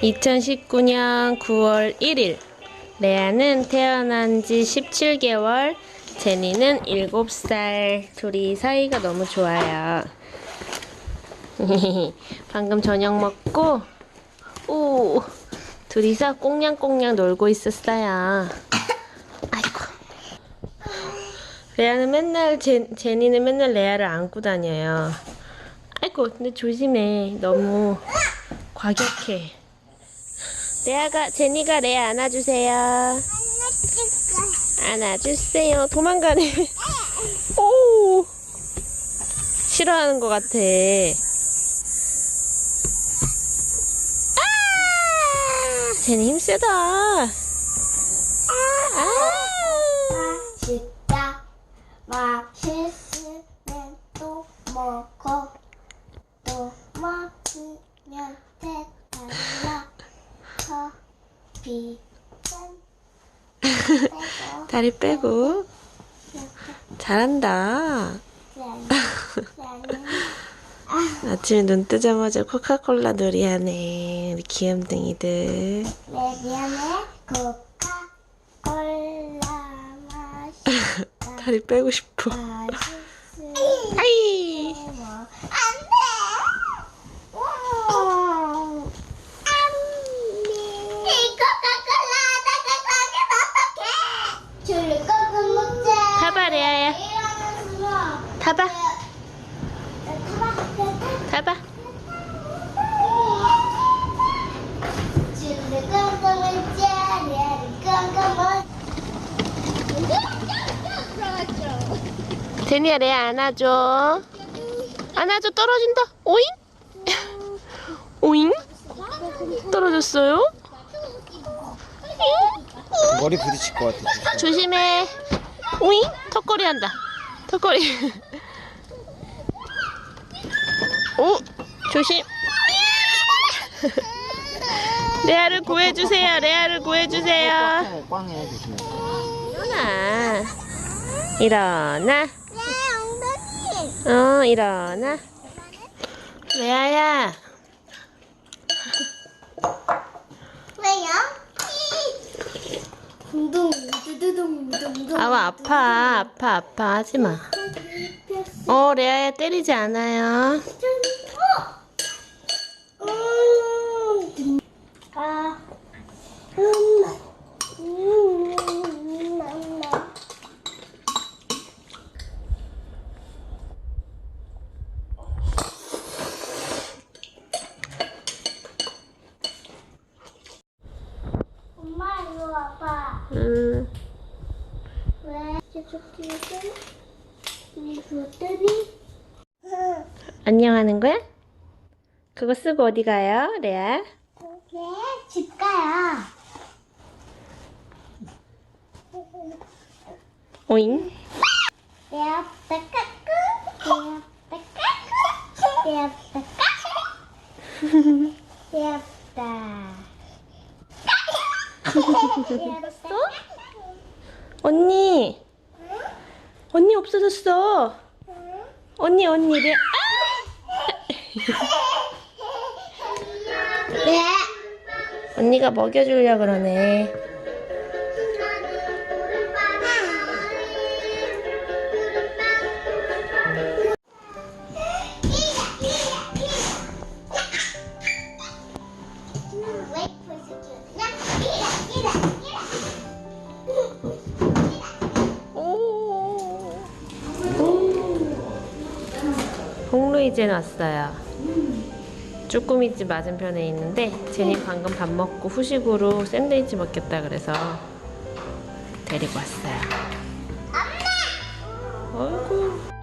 2019년 9월 1일 레아는 태어난 지 17개월 제니는 7살. 둘이 사이가 너무 좋아요. 방금 저녁 먹고 오 둘이서 꽁냥꽁냥 놀고 있었어요. 아이고. 레아는 맨날 제, 제니는 맨날 레아를 안고 다녀요. 아이고 근데 조심해. 너무 과격해 레아가 제니가 레아 안아주세요. 안아주세요. 도망가네. 오! 싫어하는 것 같아. 아! 제니 힘세다. 아! 맛있다. 맛있으면 또 먹어 빼고. 다리 빼고. 잘한다. 아침에 눈 뜨자마자 코카콜라 놀이하네 우리 귀염둥이들. 내 미안해. 코카콜라 맛있다 다리 빼고 싶어. 아이 안돼 이 코카콜라 나가 거기 어떡해 줄을 거금 먹자 타봐 레아야 타봐. 타봐. 제니야 레아 안아줘. 안아줘. 떨어진다. 오잉? 오잉? 떨어졌어요? 머리 부딪힐 것 같아. 조심해 오잉? 턱걸이 한다. 턱걸이. 오 조심. 레아를 구해주세요. 레아를 구해주세요. 꽝해 조심해. 일어나. 일어나. 내 엉덩이. 어 일어나. 레아야 왜요? 둥둥 아우 아파 아파 아파. 하지마. 어 레아야 때리지 않아요. 아, 음, 음, 음, 엄마 이거 와봐. 음 왜 계속 뛰고 이거 뜨니? 안녕하는 거야? 그거 쓰고 어디 가요 레아? 네, 집 가요. 오잉 앞에 까꿍, 내 앞에 까꿍, 내 앞다. 없어? 언니 언니 없어졌어. 언니 언니 레아! 네. 언니가 먹여주려 그러네 홍루이젠 왔어요. 쭈꾸미집 맞은편에 있는데 제니 방금 밥 먹고 후식으로 샌드위치 먹겠다 그래서 데리고 왔어요. 엄마! 아이고.